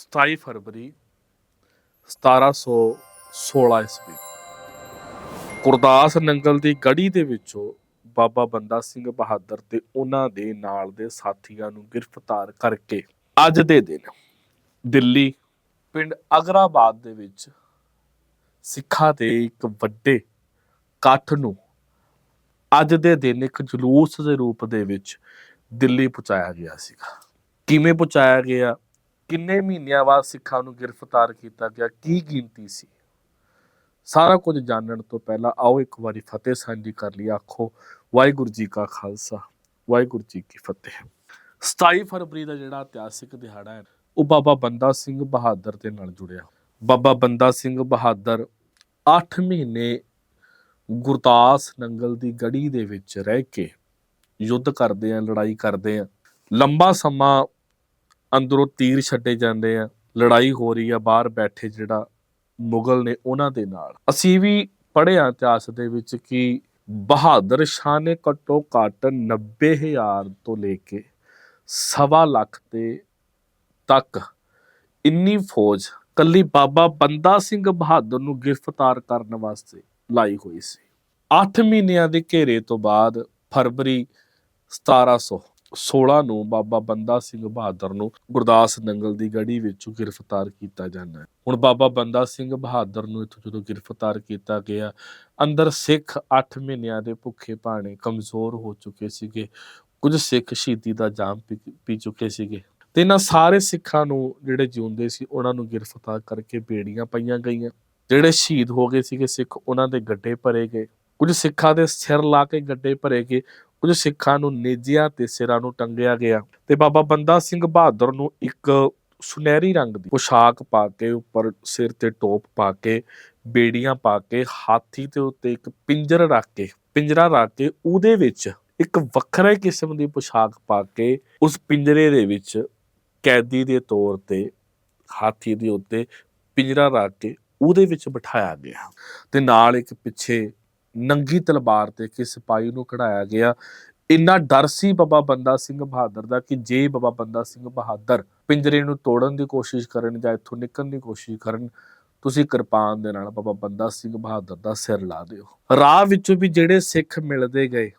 27 ਫਰਵਰੀ 1716 ਈਸਵੀ। ਗੁਰਦਾਸ ਨੰਗਲ ਦੀ ਗੜੀ ਦੇ ਵਿੱਚੋਂ ਬਾਬਾ ਬੰਦਾ ਸਿੰਘ ਬਹਾਦਰ ਤੇ ਉਹਨਾਂ ਦੇ ਨਾਲ ਦੇ ਸਾਥੀਆਂ ਨੂੰ ਗ੍ਰਿਫਤਾਰ ਕਰਕੇ ਅੱਜ ਦੇ ਦਿਨ ਦਿੱਲੀ, ਪਿੰਡ ਅਗਰਾਬਾਦ ਦੇ ਵਿੱਚ ਸਿੱਖਾਂ ਦੇ ਇੱਕ ਵੱਡੇ ਇਕੱਠ ਨੂੰ ਅੱਜ ਦੇ ਦਿਨ ਇੱਕ ਜਲੂਸ ਦੇ ਰੂਪ ਦੇ ਵਿੱਚ ਦਿੱਲੀ ਪਹੁੰਚਾਇਆ ਗਿਆ ਸੀਗਾ। ਕਿਵੇਂ ਪਹੁੰਚਾਇਆ ਗਿਆ? ਕਿੰਨੇ ਮਹੀਨਿਆਂ ਬਾਅਦ ਸਿੱਖਾਂ ਨੂੰ ਗ੍ਰਿਫਤਾਰ ਕੀਤਾ ਗਿਆ, ਕੀ ਗਿਣਤੀ ਸੀ? ਸਾਰਾ ਕੁਝ ਜਾਣਨ ਤੋਂ ਪਹਿਲਾਂ ਆਓ ਇੱਕ ਵਾਰੀ ਫਤਿਹ ਸਾਂਝੀ ਕਰ ਲਈ ਆਖੋ, ਵਾਹਿਗੁਰੂ ਜੀ ਕਾ ਖਾਲਸਾ, ਵਾਹਿਗੁਰੂ ਜੀ ਕੀ ਫਤਿਹ। 27 ਫਰਵਰੀ ਦਾ ਜਿਹੜਾ ਇਤਿਹਾਸਿਕ ਦਿਹਾੜਾ ਹੈ, ਉਹ ਬਾਬਾ ਬੰਦਾ ਸਿੰਘ ਬਹਾਦਰ ਦੇ ਨਾਲ ਜੁੜਿਆ। ਬਾਬਾ ਬੰਦਾ ਸਿੰਘ ਬਹਾਦਰ 8 ਮਹੀਨੇ ਗੁਰਦਾਸ ਨੰਗਲ ਦੀ ਗੜੀ ਦੇ ਵਿੱਚ ਰਹਿ ਕੇ ਯੁੱਧ ਕਰਦੇ ਆ, ਲੜਾਈ ਕਰਦੇ ਆ। ਲੰਬਾ ਸਮਾਂ ਅੰਦਰੋਂ ਤੀਰ ਛੱਡੇ ਜਾਂਦੇ ਆ, ਲੜਾਈ ਹੋ ਰਹੀ ਆ, ਬਾਹਰ ਬੈਠੇ ਜਿਹੜਾ ਮੁਗਲ ਨੇ ਉਹਨਾਂ ਦੇ ਨਾਲ। ਅਸੀਂ ਵੀ ਪੜ੍ਹਿਆ ਇਤਿਹਾਸ ਦੇ ਵਿੱਚ ਕਿ ਬਹਾਦਰ ਸ਼ਾਹ ਨੇ ਘੱਟੋ ਘੱਟ 90000 ਤੋਂ ਲੈ ਕੇ ਸਵਾ ਲੱਖ ਦੇ ਤੱਕ ਇੰਨੀ ਫੌਜ ਕੱਲੀ ਬਾਬਾ ਬੰਦਾ ਸਿੰਘ ਬਹਾਦਰ ਨੂੰ ਗ੍ਰਿਫਤਾਰ ਕਰਨ ਵਾਸਤੇ ਲਾਈ ਹੋਈ ਸੀ। 8 ਮਹੀਨਿਆਂ ਦੇ ਘੇਰੇ ਤੋਂ ਬਾਅਦ ਫਰਵਰੀ 1716 ਨੂੰ ਬਾਬਾ ਬੰਦਾ ਸਿੰਘ ਬਹਾਦਰ ਨੂੰ ਗੁਰਦਾਸ ਨੰਗਲ ਦੀ ਗੜੀ ਵਿੱਚੋਂ ਗ੍ਰਿਫਤਾਰ ਕੀਤਾ ਜਾਂਦਾ ਹੈ। ਹੁਣ ਬਾਬਾ ਬੰਦਾ ਸਿੰਘ ਬਹਾਦਰ ਨੂੰ ਇੱਥੋਂ ਜਦੋਂ ਗ੍ਰਿਫਤਾਰ ਕੀਤਾ ਗਿਆ, ਅੰਦਰ ਸਿੱਖ 8 ਮਹੀਨਿਆਂ ਦੇ ਭੁੱਖੇ ਭਾਣੇ ਕਮਜ਼ੋਰ ਹੋ ਚੁੱਕੇ ਸੀਗੇ। ਕੁਝ ਸਿੱਖ ਸ਼ਹੀਦੀ ਦਾ ਜਾਮ ਪੀ ਪੀ ਚੁੱਕੇ ਸੀਗੇ। ਤੇ ਇਹਨਾਂ ਸਾਰੇ ਸਿੱਖਾਂ ਨੂੰ ਜਿਹੜੇ ਜਿਉਂਦੇ ਸੀ, ਉਹਨਾਂ ਨੂੰ ਗ੍ਰਿਫਤਾਰ ਕਰਕੇ ਬੇੜੀਆਂ ਪਾਈਆਂ ਗਈਆਂ। ਜਿਹੜੇ ਸ਼ਹੀਦ ਹੋ ਗਏ ਸੀਗੇ ਸਿੱਖ, ਉਹਨਾਂ ਦੇ ਗੱਡੇ ਭਰੇ ਗਏ। ਕੁਝ ਸਿੱਖਾਂ ਦੇ ਸਿਰ ਲਾ ਕੇ ਗੱਡੇ ਭਰੇ ਗਏ। ਕੁਝ ਸਿੱਖਾਂ ਨੂੰ ਨੇਜਿਆਂ ਤੇ ਸਿਰਾਂ ਨੂੰ ਟੰਗਿਆ ਗਿਆ। ਤੇ ਬਾਬਾ ਬੰਦਾ ਸਿੰਘ ਬਹਾਦਰ ਨੂੰ ਇੱਕ ਸੁਨਹਿਰੀ ਰੰਗ ਦੀ ਪੋਸ਼ਾਕ ਪਾ ਕੇ ਉੱਪਰ ਸਿਰ ਤੇ ਟੋਪ ਪਾ ਕੇ, ਬੇੜੀਆਂ ਪਾ ਕੇ, ਹਾਥੀ ਦੇ ਉੱਤੇ ਇੱਕ ਪਿੰਜਰ ਰੱਖ ਕੇ, ਪਿੰਜਰਾ ਰੱਖ ਕੇ ਉਹਦੇ ਵਿੱਚ ਇੱਕ ਵੱਖਰੇ ਕਿਸਮ ਦੀ ਪੋਸ਼ਾਕ ਪਾ ਕੇ ਉਸ ਪਿੰਜਰੇ ਦੇ ਵਿੱਚ ਕੈਦੀ ਦੇ ਤੌਰ ਤੇ, ਹਾਥੀ ਦੇ ਉੱਤੇ ਪਿੰਜਰਾ ਰੱਖ ਕੇ ਉਹਦੇ ਵਿੱਚ ਬਿਠਾਇਆ ਗਿਆ। ਤੇ ਨਾਲ ਇੱਕ ਪਿੱਛੇ ਨੰਗੀ ਤਲਵਾਰ ਤੇ ਕਿ ਸਿਪਾਹੀ ਨੂੰ ਕਢਾਇਆ ਗਿਆ। ਇੰਨਾ ਡਰ ਸੀ ਬਾਬਾ ਬੰਦਾ ਸਿੰਘ ਬਹਾਦਰ ਦਾ ਕਿ ਜੇ ਬਾਬਾ ਬੰਦਾ ਸਿੰਘ ਬਹਾਦਰ ਪਿੰਜਰੇ ਨੂੰ ਤੋੜਨ ਦੀ ਕੋਸ਼ਿਸ਼ ਕਰਨ ਜਾਂ ਇੱਥੋਂ ਨਿਕਲਣ ਦੀ ਕੋਸ਼ਿਸ਼ ਕਰਨ, ਤੁਸੀਂ ਕਿਰਪਾਨ ਦੇ ਨਾਲ ਬਾਬਾ ਬੰਦਾ ਸਿੰਘ ਬਹਾਦਰ ਦਾ ਸਿਰ ਲਾ ਦਿਓ। ਰਾਹ ਵਿੱਚੋਂ ਵੀ ਜਿਹੜੇ ਸਿੱਖ ਮਿਲਦੇ ਗਏ,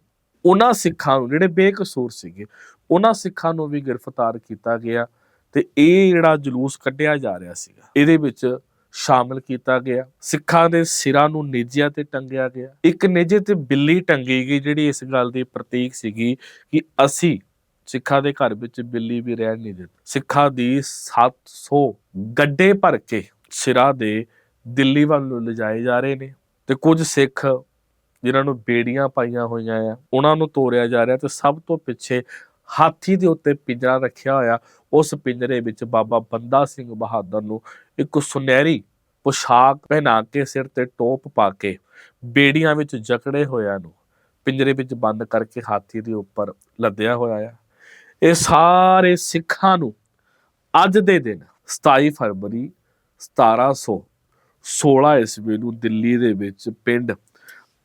ਉਹਨਾਂ ਸਿੱਖਾਂ ਨੂੰ, ਜਿਹੜੇ ਬੇਕਸੂਰ ਸੀਗੇ, ਉਹਨਾਂ ਸਿੱਖਾਂ ਨੂੰ ਵੀ ਗ੍ਰਿਫਤਾਰ ਕੀਤਾ ਗਿਆ ਤੇ ਇਹ ਜਿਹੜਾ ਜਲੂਸ ਕੱਢਿਆ ਜਾ ਰਿਹਾ ਸੀਗਾ, ਇਹਦੇ ਵਿੱਚ ਸ਼ਾਮਲ ਕੀਤਾ ਗਿਆ। ਸਿੱਖਾਂ ਦੇ ਸਿਰਾਂ ਨੂੰ ਨੇਜਿਆਂ ਤੇ ਟੰਗਿਆ ਗਿਆ। ਇੱਕ ਨੇਜੇ ਤੇ ਬਿੱਲੀ ਟੰਗੀ ਗਈ, ਜਿਹੜੀ ਇਸ ਗੱਲ ਦੀ ਪ੍ਰਤੀਕ ਸੀਗੀ ਕਿ ਅਸੀਂ ਸਿੱਖਾਂ ਦੇ ਘਰ ਵਿੱਚ ਬਿੱਲੀ ਵੀ ਰਹਿਣ ਨਹੀਂ ਦਿੱਤੀ। ਸਿੱਖਾਂ ਦੀ 700 ਗੱਡੇ ਭਰ ਕੇ ਸਿਰਾਂ ਦੇ ਦਿੱਲੀ ਵੱਲ ਲਿਜਾਏ ਜਾ ਰਹੇ ਨੇ ਤੇ ਕੁਝ ਸਿੱਖ ਜਿਨ੍ਹਾਂ ਨੂੰ ਬੇੜੀਆਂ ਪਾਈਆਂ ਹੋਈਆਂ ਆ, ਉਹਨਾਂ ਨੂੰ ਤੋਰਿਆ ਜਾ ਰਿਹਾ ਤੇ ਸਭ ਤੋਂ ਪਿੱਛੇ ਹਾਥੀ ਦੇ ਉੱਤੇ ਪਿੰਜਰਾ ਰੱਖਿਆ ਹੋਇਆ, ਉਸ ਪਿੰਜਰੇ ਵਿੱਚ ਬਾਬਾ ਬੰਦਾ ਸਿੰਘ ਬਹਾਦਰ ਨੂੰ ਇੱਕ ਸੁਨਹਿਰੀ ਪੋਸ਼ਾਕ ਪਹਿਨਾ ਕੇ ਸਿਰ ਤੇ ਟੋਪ ਪਾ ਕੇ ਬੇੜੀਆਂ ਵਿੱਚ ਜਕੜੇ ਹੋਇਆ ਨੂੰ ਪਿੰਜਰੇ ਵਿੱਚ ਬੰਦ ਕਰਕੇ ਹਾਥੀ ਦੇ ਉੱਪਰ ਲੱਦਿਆ ਹੋਇਆ ਆ। ਇਹ ਸਾਰੇ ਸਿੱਖਾਂ ਨੂੰ ਅੱਜ ਦੇ ਦਿਨ 27 ਫਰਵਰੀ 1716 ਈਸਵੀ ਨੂੰ ਦਿੱਲੀ ਦੇ ਵਿੱਚ ਪਿੰਡ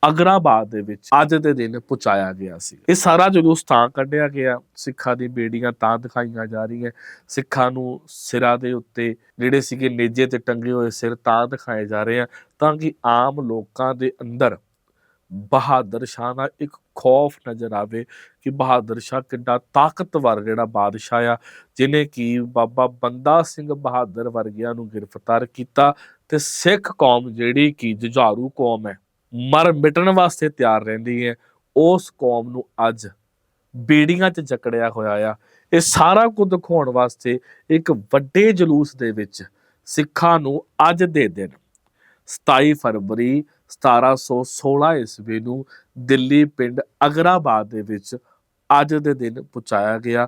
ਅਗਰਾਬਾਦ ਦੇ ਵਿੱਚ ਅੱਜ ਦੇ ਦਿਨ ਪਹੁੰਚਾਇਆ ਗਿਆ ਸੀ ਇਹ ਸਾਰਾ ਜਲੂਸ ਤਾਂ ਕੱਢਿਆ ਗਿਆ, ਸਿੱਖਾਂ ਦੀ ਬੇੜੀਆਂ ਤਾਂ ਦਿਖਾਈਆਂ ਜਾ ਰਹੀਆਂ, ਸਿੱਖਾਂ ਨੂੰ ਸਿਰਾਂ ਦੇ ਉੱਤੇ ਜਿਹੜੇ ਸੀਗੇ ਨੇਜੇ ਤੇ ਟੰਗੇ ਹੋਏ ਸਿਰ ਤਾਂ ਦਿਖਾਏ ਜਾ ਰਹੇ ਆ, ਤਾਂ ਕਿ ਆਮ ਲੋਕਾਂ ਦੇ ਅੰਦਰ ਬਹਾਦਰ ਸ਼ਾਹ ਦਾ ਇੱਕ ਖੌਫ ਨਜ਼ਰ ਆਵੇ ਕਿ ਬਹਾਦਰ ਸ਼ਾਹ ਕਿੰਨਾ ਤਾਕਤਵਰ ਜਿਹੜਾ ਬਾਦਸ਼ਾਹ ਆ ਜਿਨੇ ਕਿ ਬਾਬਾ ਬੰਦਾ ਸਿੰਘ ਬਹਾਦਰ ਵਰਗਿਆਂ ਨੂੰ ਗ੍ਰਿਫਤਾਰ ਕੀਤਾ ਤੇ ਸਿੱਖ ਕੌਮ ਜਿਹੜੀ ਕਿ ਜੁਝਾਰੂ ਕੌਮ ਹੈ ਮਰ ਮਿਟਣ ਵਾਸਤੇ ਤਿਆਰ ਰਹਿੰਦੀ ਹੈ। ਉਸ ਕੌਮ ਨੂੰ ਅੱਜ ਬੇੜੀਆਂ 'ਚ ਜਕੜਿਆ ਹੋਇਆ ਆ। ਇਹ ਸਾਰਾ ਕੁਝ ਦਿਖਾਉਣ ਵਾਸਤੇ ਇੱਕ ਵੱਡੇ ਜਲੂਸ ਦੇ ਵਿੱਚ ਸਿੱਖਾਂ ਨੂੰ ਅੱਜ ਦੇ ਦਿਨ 27 ਫਰਵਰੀ 1716 ਈਸਵੀ ਨੂੰ ਦਿੱਲੀ ਪਿੰਡ ਅਗਰਾਬਾਦ ਦੇ ਵਿੱਚ ਅੱਜ ਦੇ ਦਿਨ ਪਹੁੰਚਾਇਆ ਗਿਆ।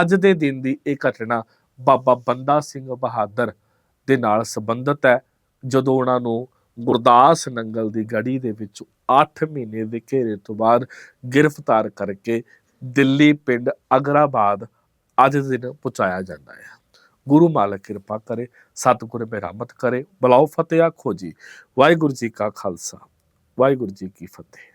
ਅੱਜ ਦੇ ਦਿਨ ਦੀ ਇਹ ਘਟਨਾ ਬਾਬਾ ਬੰਦਾ ਸਿੰਘ ਬਹਾਦਰ ਦੇ ਨਾਲ ਸੰਬੰਧਿਤ ਹੈ। ਜਦੋਂ ਉਹਨਾਂ ਨੂੰ ਗੁਰਦਾਸ ਨੰਗਲ ਦੀ ਗੜੀ ਦੇ ਵਿੱਚ 8 ਮਹੀਨੇ ਦੇ ਘੇਰੇ ਤੋਂ ਬਾਅਦ ਗ੍ਰਿਫਤਾਰ ਕਰਕੇ ਦਿੱਲੀ ਪਿੰਡ ਅਗਰਾਬਾਦ ਅੱਜ ਦੇ ਦਿਨ ਪਹੁੰਚਾਇਆ ਜਾਂਦਾ ਹੈ। ਗੁਰੂ ਮਾਲਕ ਕਿਰਪਾ ਕਰੇ, ਸਤਿਗੁਰ ਮਿਹਰਮਤ ਕਰੇ। ਬਲਾਉ ਫਤਿਹ ਆਖੋ ਜੀ। ਵਾਹਿਗੁਰੂ ਜੀ ਕਾ ਖਾਲਸਾ। ਵਾਹਿਗੁਰੂ ਜੀ ਕੀ ਫਤਿਹ।